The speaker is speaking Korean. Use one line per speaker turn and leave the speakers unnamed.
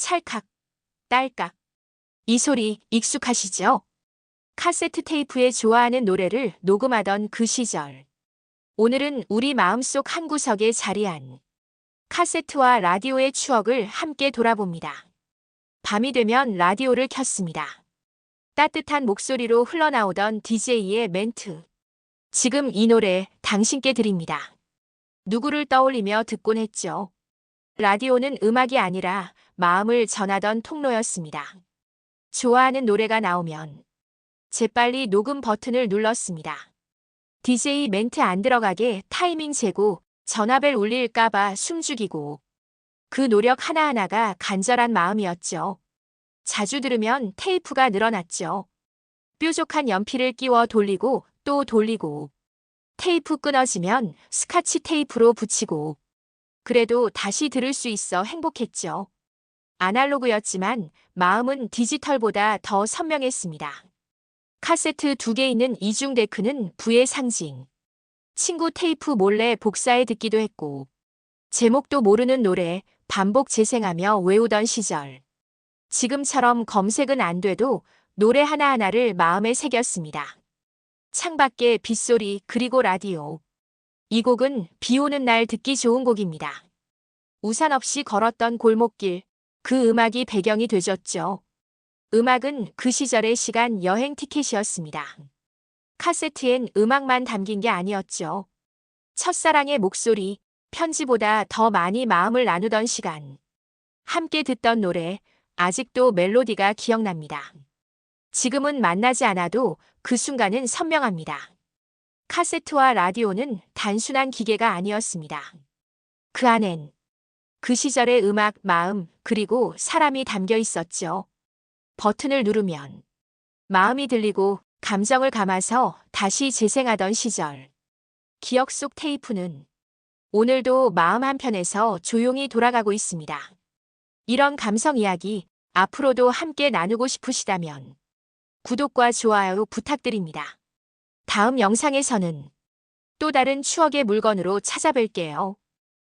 찰칵, 딸깍. 이 소리 익숙하시죠? 카세트 테이프에 좋아하는 노래를 녹음하던 그 시절. 오늘은 우리 마음속 한 구석에 자리한 카세트와 라디오의 추억을 함께 돌아봅니다. 밤이 되면 라디오를 켰습니다. 따뜻한 목소리로 흘러나오던 DJ의 멘트. 지금 이 노래 당신께 드립니다. 누구를 떠올리며 듣곤 했죠. 라디오는 음악이 아니라 마음을 전하던 통로였습니다. 좋아하는 노래가 나오면 재빨리 녹음 버튼을 눌렀습니다. DJ 멘트 안 들어가게 타이밍 재고 전화벨 울릴까봐 숨죽이고 그 노력 하나하나가 간절한 마음이었죠. 자주 들으면 테이프가 늘어났죠. 뾰족한 연필을 끼워 돌리고 또 돌리고 테이프 끊어지면 스카치 테이프로 붙이고 그래도 다시 들을 수 있어 행복했죠. 아날로그였지만 마음은 디지털보다 더 선명했습니다. 카세트 두 개 있는 이중 데크는 부의 상징. 친구 테이프 몰래 복사해 듣기도 했고 제목도 모르는 노래 반복 재생하며 외우던 시절. 지금처럼 검색은 안 돼도 노래 하나하나를 마음에 새겼습니다. 창밖에 빗소리 그리고 라디오. 이 곡은 비 오는 날 듣기 좋은 곡입니다. 우산 없이 걸었던 골목길, 그 음악이 배경이 되졌죠. 음악은 그 시절의 시간 여행 티켓이었습니다. 카세트엔 음악만 담긴 게 아니었죠. 첫사랑의 목소리, 편지보다 더 많이 마음을 나누던 시간. 함께 듣던 노래, 아직도 멜로디가 기억납니다. 지금은 만나지 않아도 그 순간은 선명합니다. 카세트와 라디오는 단순한 기계가 아니었습니다. 그 안엔 그 시절의 음악, 마음, 그리고 사람이 담겨 있었죠. 버튼을 누르면 마음이 들리고 감정을 감아서 다시 재생하던 시절. 기억 속 테이프는 오늘도 마음 한편에서 조용히 돌아가고 있습니다. 이런 감성 이야기 앞으로도 함께 나누고 싶으시다면 구독과 좋아요 부탁드립니다. 다음 영상에서는 또 다른 추억의 물건으로 찾아뵐게요.